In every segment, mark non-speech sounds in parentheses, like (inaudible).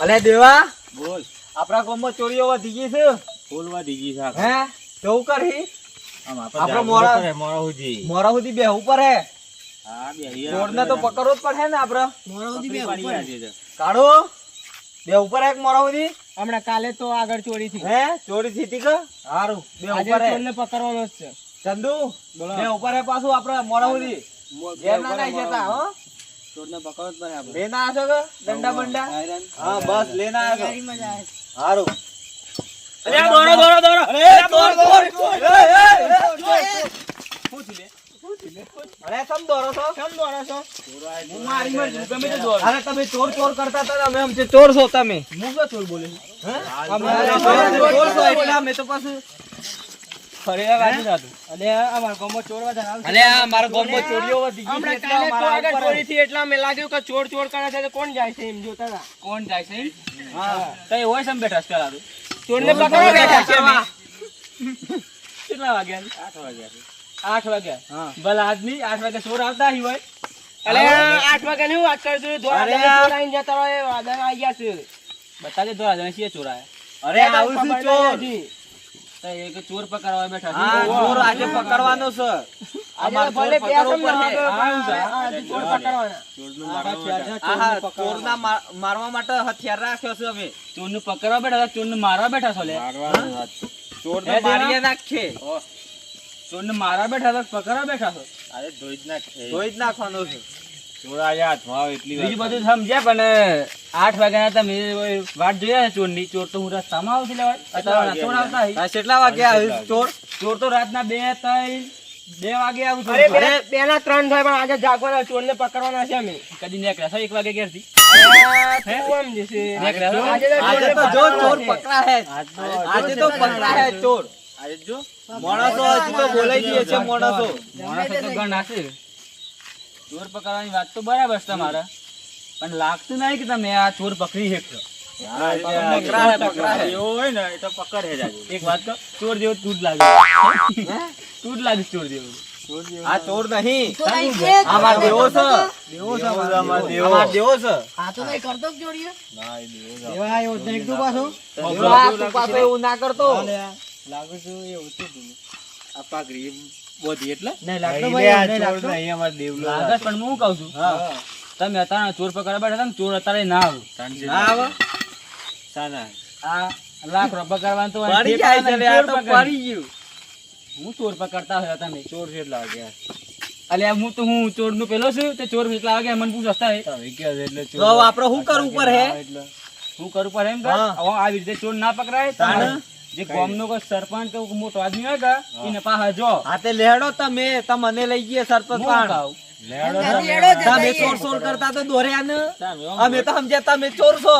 અલે દેવા બોલ. આપણા ગામમાં ચોરીઓ વધી ગઈ છે. બોલવા દીધી છે હે? કેવું કરી? આપણે મોરા- મોરા સુધી. મોરા સુધી બેહવું પડે. હા બે ઉપર ચોરને તો પકડવો જ પડે ને આપડે પકડી પાડી આજે છે. કાઢો. બેહવું પડે એક મોરા સુધી? હમણાં કાલે તો આગળ ચોરી થી હે? ચોરી સારું બેહવું આજે પડે. ચોરને પકડવાનો છે. ચંદુ બે ઉપર પાછું આપડે મોરા સુધી. ઘેર ના જતા હો. ચોરને પકડવો જ પડે આપણે લેના આવશો કે દંડા બંડા હા બસ લેના આવશો સારું અરે આ દોરો દોરો દોરો અરે દોર દોર એ, એ, એ. અરે સમ દોરો છો કેમ દોડો છો હું મારી મરજી ગમે તે દોર અરે તમે ચોર ચોર કરતા હતા અમે ચોર છો તમે હું ચોર બોલે હે? અમે અમે ચોર છો એટલે અમે તો પાછું ફરેલા લાગી જાતું. અને અમારા ગામમાં ચોર આવે અલે આ મારા ગામમાં ચોરીઓ વધી ગઈ હમણાં કાલે તો આગળ ચોરી થી એટલા મે લાગ્યું કે ચોર ચોર કરે છે તો કોણ જાય છે એમ જોતા હતા. કોણ જાય છે હા. કઈ હોય સમ બેઠા છે પેલા તો. ચોરને પકડવા બેઠા છે અમે. (laughs) કેટલા વાગ્યા આઠ વાગ્યા 8 વાગ્યા? હા. ભલે આદમી 8 વાગે ચોર આવતા હી હોય. અલે આઠ વાગ્યા ની વાત કરું આ- ચોર આઈને જતા હોય વાદન આવી ગયા છે. બતાજે દોરા જણ છીએ ચોરાયા? અરે આવું છું ચોર? એક ચોર પકડવા બેઠા હા ચોર આજે પકડવાનો છે. આજે ભલે ચોર પેસમ ના. આવે, આજે ચોર પકડવાના. આહા, ચોરના મારવા માટે હથિયાર રાખ્યો છે અમે. ચોરનું પકડવા બેઠા ચોરનું મારવા બેઠા છો લે. ચોર ને મારી નાખે ચોર ને મારવા બેઠા છો પકડવા બેઠા છો. ધોઈ જ નાખવાનો છે. બીજું બધું સમજ્યા પણ આઠ વાગ્યા તમે વાટ જોયા ચોરની ચોર તો હું રસ્તામાં આવતી લેવાય. ચોર આવતા કેટલા વાગે આવ્યું ચોર? ચોર તો રાતના બે ત્રણ બે વાગે આવું અરે પેલા ત્રણ થાય પણ આજે જાગવાના ચોર ને પકડવાના છે અમે. કદી નીકળ્યા છો? એક વાગે ઘેરથી અરે, તું? આજે આજે જો ચોર છે. પકડા હે આજે તો પકડા હે ચોર. માણસો હજી તો બોલાઈ દે છે માણસો માણસો તો છે ચોર પકડવાની વાત તો બરાબર છે તમારા. પણ લાગતું નહીં કે તમે આ ચોર પકડી શકશો. પકડા હે પકડા એક વાત કહું ચોર જેવો તું લાગે. તું લાગે ચોર જેવો. આ ચોર નહીં. આમાં દેવો છે. દેવો છે આમાં દેવો. છે. એવા આવ્યો તો એક તું પાછો. દેવા, તું પાછો એવું ના કરતો. લાગુ છું એવું છે આ પાઘડી બોધી એટલે? નહીં લાગતો ભાઈ, નહીં લાગતો. લાગે પણ હું કહું છું. તમે અત્યારે ચોર પકડવા બેઠા ને ચોર અત્યારે ના આવે. ના આવે? આ લાખ રૂપિયા પકડવાનું તો પડી જાય છે આ તો પડી ગયું. હું ચોર પકડતા હોય તમે ચોર કેટલા વાગ્યા અલે હું તો હું ચોરનું પેલો છું તે ચોર કેટલા વાગ્યા મને પૂછ હસતા તો આપણે શું કરવું પડે? હું કરું પર એમ કે હવે આવી રીતે ચોર ના પકડાય તાણે? જે ગામનો કોઈ સરપંચ કે મોટો આદમી હોય કે એને પાહા જો. હા તે લેડો તમે તમને લઈ ગયે સરપંચ હું પાણ. કહું. તમે ચોર ચોર કરતા તો દોર્યા ને અમે તો સમજ્યા તમે ચોર છો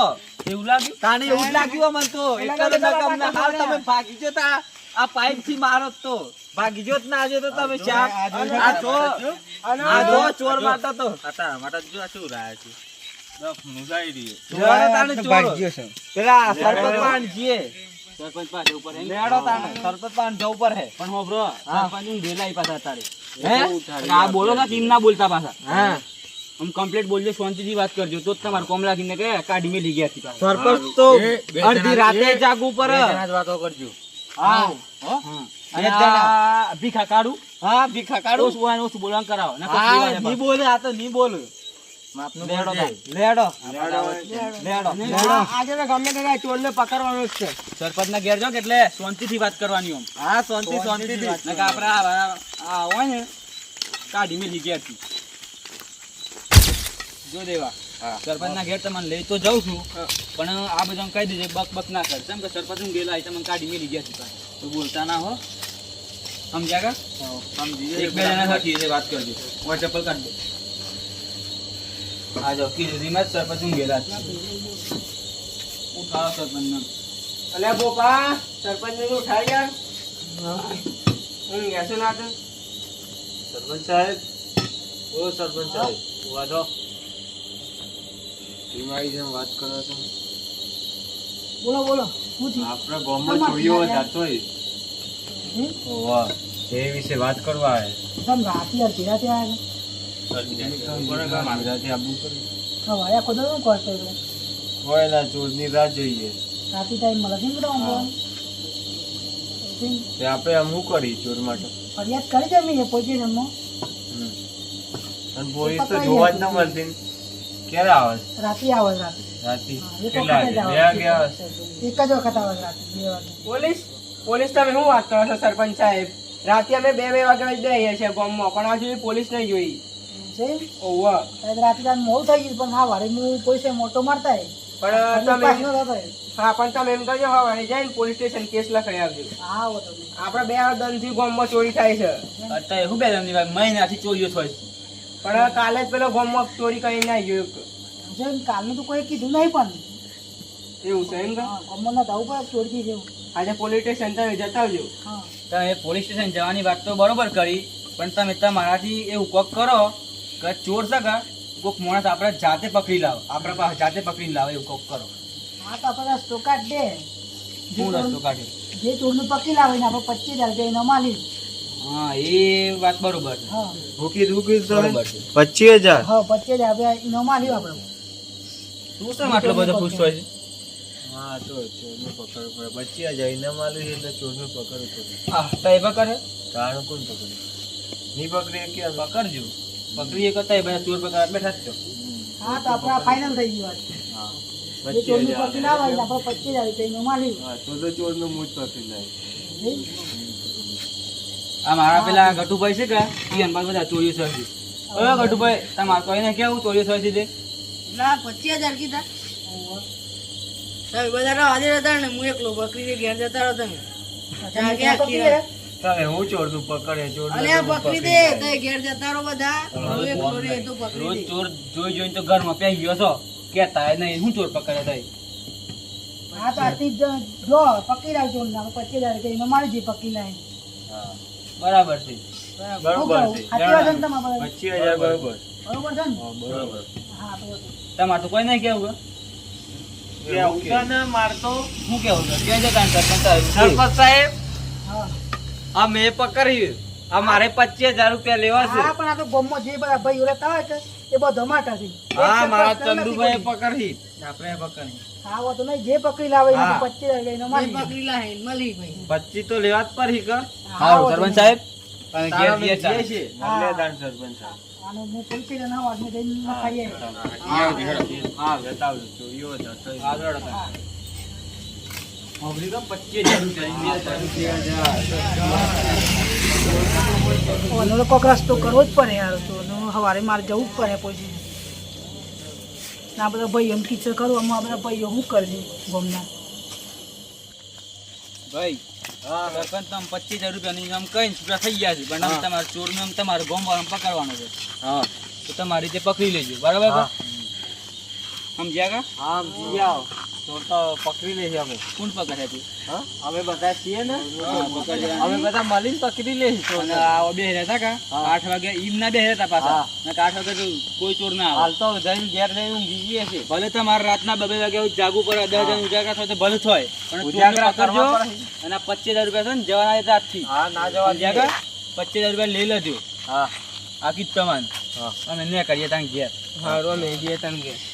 એવું લાગ્યું? તાણે એવું લાગ્યું અમને તો. એટલે નકમ ના હાલ તમે ભાગી જતા આ પાઇપથી મારો તો. ભાગી જોત ના જો તો તમે ચા આ ચોર. આ જો ચોર માટે તો. લેડો તાણે ચોર. પેલા સરપંચ પાણ જીએ. સરપંચ પાસે ઉપર લેડો તાણે સરપંચ પાણ જવું પડે. પણ હોભળો સરપંચ હું. વેલા આઈ પાછા તારે. હે? આ બોલો ને ટીમ ના બોલતા પાછા? હા. આમ કમ્પ્લીટ બોલજો શાંતિથી વાત કરજો. તો તમારે કોમલા લાગીને કે કાઢી મેલી ગયા હતી સરપંચ તો અડધી રાતે જાગવું પડે. હા. ભીખા કાઢું? હા ભીખા કાઢું? ને બોલવાનું કરાવો. ની બોલે આ તો ની બોલ. સરપંચ ના ઘેર જાઓ કે એટલે શાંતિથી વાત કરવાની હા શાંતિ શાંતિ નકર આપણે આ- આ આ હોય ને કાઢી મેલી ગયા હતી જો દેવા. સરપંચ ના ઘેર તમને લઈ તો જાઉં છું પણ આ બધા કહી દેજે બક બક ના કર. કેમ કે સરપંચ હું ગયેલા તમને કાઢી મેલી ગયા પાછા. તો બોલતા ના હો. સમજ્યા કા? એક બે જણા સરખી વાત કરજો. ચપ્પલ કાઢ દો આ કીધું ધીમા જ સરપંચ ઉઠાવો અલે બોપા યાર. ના સાહેબ ઓ સાહેબ વાત કરો છો. બોલો બોલો આપણા ગામમાં ચોરીઓ થતો વાહ તે વિશે વાત કરવા આવે તમ રાતી યાર કેરા ત્યાં ગુજરાતી આપવું પડે ખવાયા શું કરતો એટલે કોઈ ચોરની રાહ જોઈએ. રાતે ટાઈમ મળે છે ને બધા ઊંઘવાનો? તે આપણે આમ શું કરી ચોર માટે? ફરિયાદ કરી છે મેં પોલીસ અને પોલીસ તો જોવા જ ન મળતી ક્યારે આવે? રાતે આવે રાતે. રાતી. હા, એક કેટલા વાગે? આવે. બે વાગે આવે? છે? એક જ વખત આવે રાતે બે વાગે. પોલીસ? પોલીસ તમે શું વાત કરો છો સરપંચ સાહેબ? રાતે અમે બે બે વાગે જ બેહીએ છીએ ગામમાં પણ આ પોલીસ નહીં જોઈ. છે? ઓવ રાતે તાર મોડું થઈ ગયું પણ હા વારે હું પોલીસે મોટો મારતા પણ તમે હે. હા પણ તમે એમ કરજો હવે વળી જઈને પોલીસ સ્ટેશન કેસ લખાઈ આવજો. હા તો આપણે બે દનથી ગોમમાં ચોરી થાય છે. અત્યારે શું બે વાત? મહિનાથી ચોરીઓ થાય પણ કાલે જ પેલો ગામમાં ચોરી કરીને આવી ગયો એક. ને? કાલનું તો કોઈ કીધું નહીં પણ. એવું છે એમ કે? હા ગમો ના જવું પડે ચોરી આજે પોલીસ સ્ટેશન તમે જતા આવજો. તમે પોલીસ સ્ટેશન જવાની વાત તો બરોબર કરી પણ તમે તમારાથી એવું કોક કરો કે ચોર છે કે કોક માણસ આપણે જાતે પકડી લાવો આપણા પાસે જાતે પકડીને લાવે એવું કોક કરો. હા તો આપણે રસ્તો કાઢ દે શું રસ્તો ચોર- કાઢે જે ચોરનું પકડી લાવે ને આપણે પચીસ હજાર રૂપિયા એનો માલી હા એ વાત બરોબર છે. હા. ભૂકી બરોબર છે. પચીસ હજાર? હા પચીસ હજાર રૂપિયા એનો માલી આપણે. તું શેમ આટલો બધો ખુશ હોય છે? હા તો ચોરનું પકડવું પડે. પચીસ હજાર એના છે એટલે ચોરનું પકડવું પડે. હા તો એ પકડે. કારણ કોણ પકડે? નહીં પકડે કે? પકડજો. પકડી એક હતા બધા ચોર પકડવા બેઠા જ છો. હા તો આપણે ફાઇનલ થઈ ગયું વાત. પકડી આપણે પચીસ તો પકડી આ મારા પેલા ગટુભાઈ છે કે એ બધા ચોરીઓ છે ઓય ગટુભાઈ તમારે તો એને કેવું ચોરીઓ થાય છે? ના પચીસ હજાર કીધા. બધા હાજર હતા ને હું એકલો બકરી ઘેર જતા રહો તમે ત્યાં હું ચોર તું પકડે ચોર અલે પકડી દે તે ઘેર જતા રહો બધા. તો પકડી રોજ ચોર જોઈ જોઈને તો ઘરમાં પેઈ ગયો છો. કેતા નહીં હું ચોર પકડે થાય હા તો આથી જો પકડી લાવ ચોર ના પછી હજાર કે એનો માલી જઈએ પકડી લાવે. હા. બરાબર છે. બરાબર. છે. પચીસ હજાર બરોબર. બરોબર. છે બરોબર. હા તો તમારે તો કોઈ નહીં કેવું કે એવું તો મારતો? હું કેવું કે જતા સરપંચ સાહેબ? સરપંચ સાહેબ. હા. આ મેં પકડ્યું આ મારે પચીસ હજાર રૂપિયા લેવા છે હા પણ આ તો ગામમાં જે બધા ભાઈ રહેતા હોય કે એ બધા ધમાટા છે હા મારા ચંદુભાઈ. પકડી આપણે પકડી હા તો નહીં જે પકડી લાવે એ. પચીસ હજાર એ માલી પકડી લાહે મળી ભાઈ પચીસ તો લેવા જ પડી કર હા સરપંચ સાહેબ ઘેર જઈએ. છીએ. મલ્લેદાન સરપંચ સાહેબ. આનો હું પોલીસ સ્ટેશન આવું આદમી જઈને ખાઈએ હા બતાવજો ચોરીઓ જતો આગળ હતા. મોકલી તો 25,000 રૂપિયા. ઓનો કોક રસ્તો કરવો જ પડે યાર. તો સવારે મારે જવું જ પડે પછી. ના બધા એમ ટીચર કરું આમાં બધા ભાઈઓ હું કરજે ગમના? ભાઈ સરપંચ તમે પચીસ હજાર રૂપિયાની આમ કહીને છૂટા થઈ ગયા છે. પણ આમ તમારે ચોરનું આમ તમારે ગોમવાળાને પકડવાનો છે. હા. તો તમારી રીતે પકડી લેજો. બરાબર સમજ્યા કા? હા જી આવો ચોર તો પકડી લેશે અમે. કોણ પકડે છે? અમે બધા છીએ ને? હા, પકડી લેવાનું. અમે બધા મળીને પકડી બે રહેતા કા? આઠ વાગે ઈમ ના બે રહેતા પાછા. હા. આઠ વાગે તો કોઈ ચોર ના હાલ તો જઈને ઘેર જઈને ઊંઘી છે ભલે તમારે રાતના બબે વાગે જાગવું પડે દસ હજાર ઉજાગરા થાય તો ભલે થાય. પણ ઉજાગરા પડે. અને પચીસ હજાર રૂપિયા છે ને જવાના આજથી હા ના જવા કા? પચીસ હજાર રૂપિયા લઈ લેજો. હા. આખી તમાન હા. અમે ને કરીએ ત્યાં ઘેર. હારું અમે જઈએ તને કે તો જે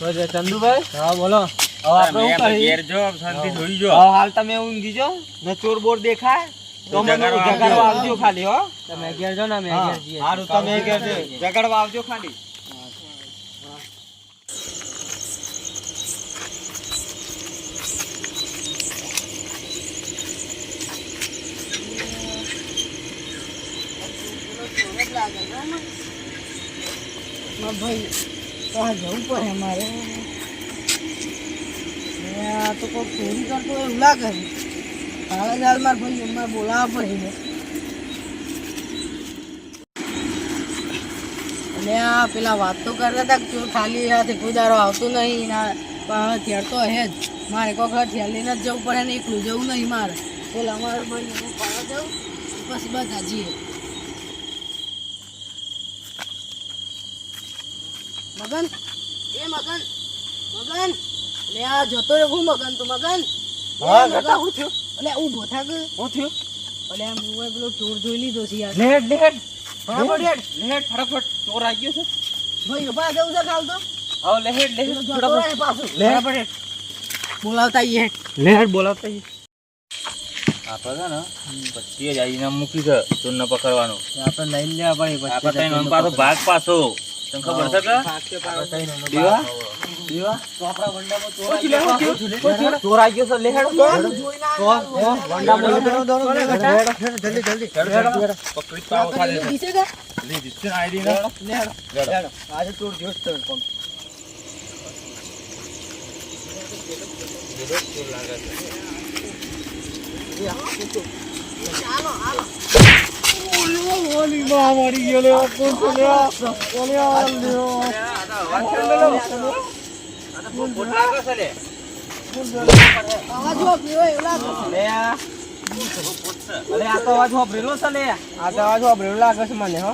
ચંદુભાઈ? હા બોલો. હવે આપણે શું કરીએ? જો શાંતિ હવે હાલ તમે ઊંઘી જાઓ ને ચોર બોર દેખાય. તો મને જગાડવા જગાડવા આવજો. ખાલી હો. તમે ઘેર જાઓ ને અમે હા, ઘેર જઈએ. હારું તમે ઘેર જજો. જગાડવા આવજો ખાલી. માં ભાઈ ત્યાં જવું પડે મારે આ તો કોઈ ચોરી કરતો એવું લાગે. છે જ હાલ માર ભાઈ અમારે બોલાવવા પડે ને અને આ પેલા વાત તો કરતા હતા કે ખાલી હાથે કોઈ આવતો નહીં, ના પણ હથિયાર તો હે જ. મારે કોઈક હથિયાર લઈને જ જવું પડે ને એકલું જવું નહીં મારે. પેલા અમારે ભાઈ હું પાડવા જાઉં? પછી બધા જઈએ. મગન? એ મગન મગન લે આ જતો રે હું મગન તું મગન. હા, જતા હું થયો? અલે ઊભો થાક. હું થયો? અલે આમ હું પેલો ચોર જોઈ લીધો છે યાર. લેટ લેટ ફટાફટ લેટ લેટ ફટાફટ ચોર આવી ગયો છે. ભાઈ ઊભા જવું છે કાલ તો. આવો લેહેડ લેહેડ ફટાફટ. બોલાવતા આઈએ. લેટ બોલાવતા આપણે છે ને પછી જ આવીને મૂકી છે ચોરને પકડવાનો. આપણે લઈ લેવા પડે આપણે પાછો. ભાગ પાછો. તને ખબર છે કે? દીવા? દીવા? તો વંડામાં ચોર ગયો ચોર? ગયો છે. લેહેડ તો પકડી પાવો ખાલી. છે કે? લીધી છે આઈડી ને આજે ચોર દિવસ તો એવું લાગે. છે લે આજ વાપરેલું લાગે છે મને હો.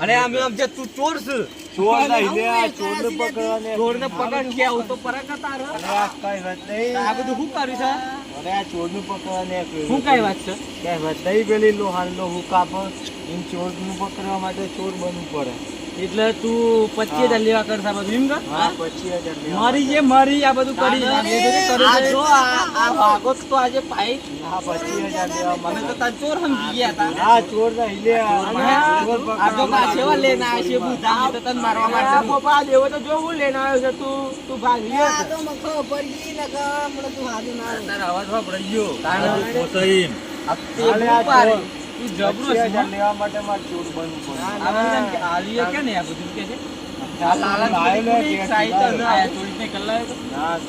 અને આમ એમ તું ચોર છે. ચોર નહીં ચોર ને પકડવાને. ચોર ને પકડ કે આવું તો પરક તાર આ કઈ વાત નહીં. આ બધું શું કર્યું છે? અરે આ ચોરનું પકડવાને શું કઈ વાત છે? કઈ વાત નહીં પેલી લોહાન લો હુકા એમ ચોરનું પકડવા માટે ચોર બનવું પડે. એટલે તું પચીસ હજાર લેવા કરતા બધું એમ કે? મારી જે મારી આ બધું કરી તો છે. જો આ આ વાઘો તો આજે પાઇપ પચીસ હજાર લેવા મને તો તાર ચોર સમજી ગયા હતા હા ચોર નહીં લે આ ચોર આ તો પકડવા લઈને આવ્યા છે બુધા તો તને મારવા માટે. પપ્પા દેવો તો જો હું લઈને આવ્યો છે તું તું ભાગી તો મને પડી ને કે હમણાં તું હાજુ ના તારા અવાજ વાપરાઈ તારા તારા એમ. આ તે જબરો લેવા માટે મારે ચોર બનવું પડે. આલીએ કે ને આ બધું કે છે? ને. ના ને.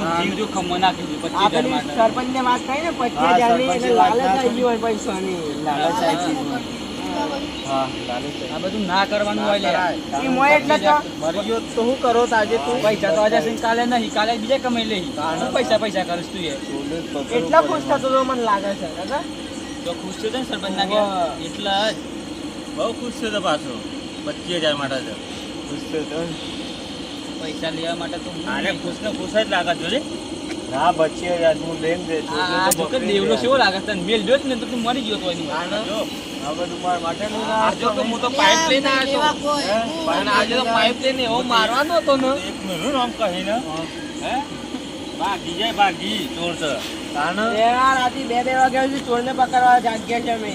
ના ને સરપંચ ને વાત કરી ને પચીસ હજારની લાલચ આવી હોય પૈસાની. લાલચ આવી. હા આ બધું ના કરવાનું હોય લે. એટલે તો મરી ગયો તો શું કરો આજે તું? પૈસા તો આજે કાલે નહીં કાલે બીજે કમાઈ લે શું પૈસા પૈસા કરીશ તું એ? એટલા ખુશ થતો તો મને લાગે છે દાદા તો ખુશ થયો ને સરપંચ ના એટલા જ. બહુ ખુશ થયો તો પાછો. પચીસ હજાર માટે છે ખુશ થયો. પૈસા લેવા માટે તો આને ખુશ ને ખુશ જ લાગે છે રે ના પચીસ યાર હું લઈને દે આ તો દેવનો. કેવો લાગે તને મેલ જોત ને તો તું મરી ગયો તો એની. જો આ બધું માર માટે નું આ જો તો હું તો પાઇપ લઈને આવ્યો છું. પણ આજે તો પાઇપ લઈને એવો મારવાનો હતો ને. એક મિનિટ આમ કહીને. હે. ભાગી જાય ભાગી. ચોર છે. તાને યાર આથી બે બે વાગ્યા સુધી ચોરને પકડવા જાગ્યા છે અમે.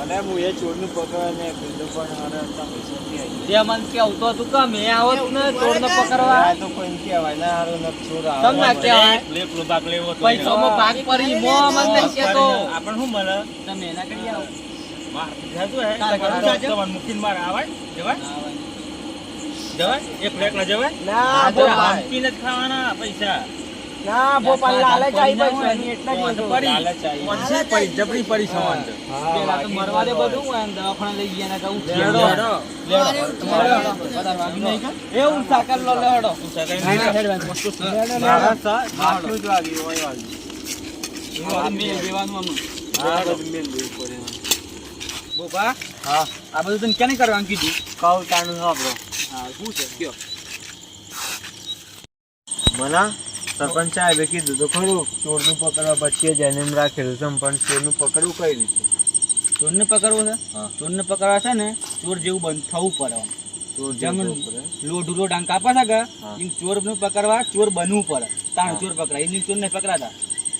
અને હું એ ચોરનું પકડવાને કીધું પણ અરે અત્યારે પૈસા નથી આવી. તે મને કેવતો હતું કે મેં આવત ને ચોરને પકડવા. તો કોઈ કહેવાય ના હારું નથી ચોર આવે. તમને ના કહેવાય. લેપ લો ભાગ લેવો તો પૈસામાં ભાગ પડી મો મને નહીં કહેતો. આપણ શું મળે? તમે એના કરી આવો. માર જાતું હે તમારે મૂકીને માર આવાય જવાય? જવાય? એક જવાય? ના આ તો ભોપાલ. હંપીને જ ખાવાના પૈસા. ના લાલચ આવી એટલે જ. પડી. પડી જબરી પડી હા, પેલા તો મરવા દે બધું લઈ ગયા કહું લેડો. લેડો. સાકર લો લેડો. આટલું જ હોય. આ દેવાનું આમ. હા, બધું મેલ દેવું પડે. બોપા હા. આ બધું તને ક્યાં કરવાનું કીધું? કહું તાનું સાંભળો. હા શું છે? કયો? મને? સરપંચ સાહેબે કીધું તો ખરું ચોરનું પકડવા પચીસ હજાર એમ રાખેલું છે પણ ચોરનું પકડવું કઈ રીતે? ચોરને પકડવું છે. ચોરને પકડવા છે ને ચોર જેવું બંધ થવું પડે આમ. ચોર જેમ. લોઢું લોઢ આમ કાપા છે કે. એમ ચોરનું પકડવા ચોર બનવું પડે. તાણ ચોર પકડાય. એની ચોર ને પકડાતા.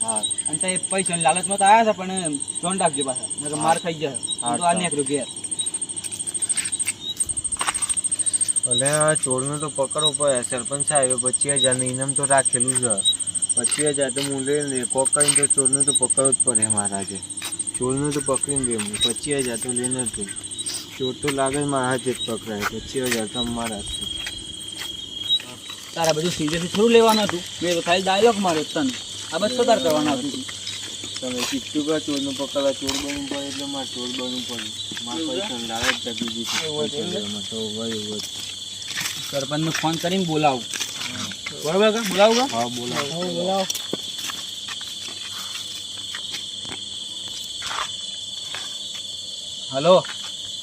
હા. અને તે પૈસા લાલચમાં તો આવ્યા છે પણ ધોન રાખજો પાછા. માર ખાઈ જશે તો આ. નીકળ્યો ઘેર. આ ચોરનું તો પકડવું પડે સરપંચ સાહેબ પચીસ હજારનું ઇનામ તો રાખેલું છે. પચીસ હજાર તો હું લઈને દે કોક કરીને તો ચોરને તો પકડવું જ પડે મારા ચોરને તો પકડીને દે હું પચીસ હજાર તો લઈને જ ચોર તો લાગે મારા હાથે જ પકડાય. પચીસ હજાર તો મારા. તારા બધું સિરિયસ થોડું લેવાનું હતું? મેં તો ખાલી ડાયલોગ માર્યો તને. આ બધું શું કરવાના હતું? તમે કીધું કા ચોરનું પકડવા ચોર બનવું પડે એટલે મારે ચોર બનવું પડે. મારા પૈસા લાવે જ દીધી તો હોય. સરપંચને ફોન કરીને બોલાવું. બરોબર કે? બોલાવું કે? હા બોલાવો. હલો?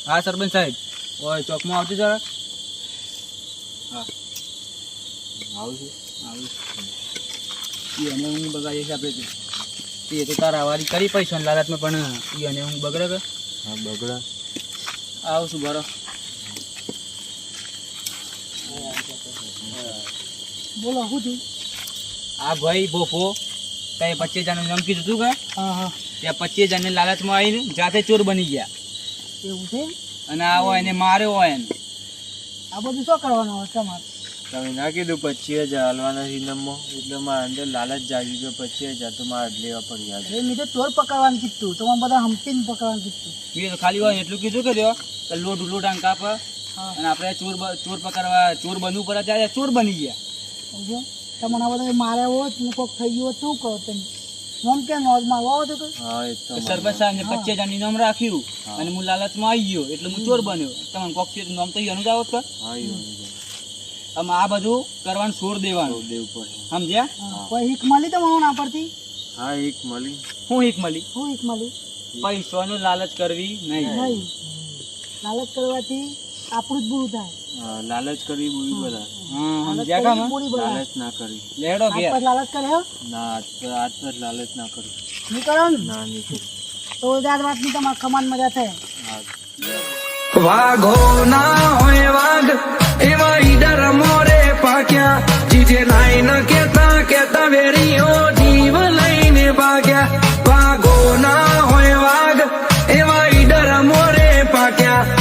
હા સરપંચ સાહેબ. ઓય ચોકમાં આવજો જરા હા. છું આવું એ હમણાં હું બગાડીએ છે આપણે એ તો તારા વારી કરી પૈસા લાલચમાં પણ એ અને હું બગડે કે? હા બગડા. આવશું બરો. બોલો શું થયું? આ ભાઈ બોફો કઈ પચીસ હજારનું નામ કીધું તું કે? હા હા. ત્યાં પચીસ હજારની લાલચમાં આવીને જાતે ચોર બની ગયા. એવું છે અને આવો એને માર્યો હોય એને. આ બધું શું કરવાનું હોય તમારે? તમે ના કીધું પચીસ હજાર હલવાના ઇનામમાં એટલે મારા અંદર લાલચ જાગી ગયો પચીસ હજાર તો મારે લેવા પડી ગયા એ મેં ચોર પકડવાનું કીધું તમારે બધા હંપીને પકડવાનું કીધું મેં તો ખાલી હોય એટલું કીધું કે રહ્યો કે લોટ લોટાંગ કાપ. હા અને આપણે ચોર ચોર પકડવા ચોર બનવું પડે ત્યારે ચોર બની ગયા. સમજો? તમને આ બધા માર્યા હોત ને કોક થઈ ગયો શું કરો તમે? મારવા છો કે હા એ તો તો સરપંચ સાહેબને પચીસ હજારની નામ રાખ્યું અને હું લાલચમાં આવી ગયો એટલે હું ચોર બન્યો. તમને કોક થયું નામ તો એનું જ આવત કે આમ આ બધું કરવાનું છોડ દેવાનું. દેવું પડે. સમજ્યા? કોઈ હિક મળી તો મને પરથી? હા એક મળી. હું એક મળી? હું હિક મળી? પૈસાનો લાલચ કરવી નહીં. નહીં. લાલચ કરવાથી આપણું જ બુરું થાય. લાલચ કરી બુરી બધા. લાલચ ના કરી. લેડો ઘેર. લાલચ કરે ના આજ પર લાલચ ના કરી. નીકળો ના. નીકળો તો દાદ વાતની તમાર કમાન મજા થાય. વાઘો ના હોય વાઘ એવા ઈડર મોરે પાક્યા. જીજે નાઈ ન કેતા કેતા વેરીઓ જીવ લઈને ભાગ્યા. વાઘો ના હોય વાઘ એવા ઈડર મોરે પાક્યા.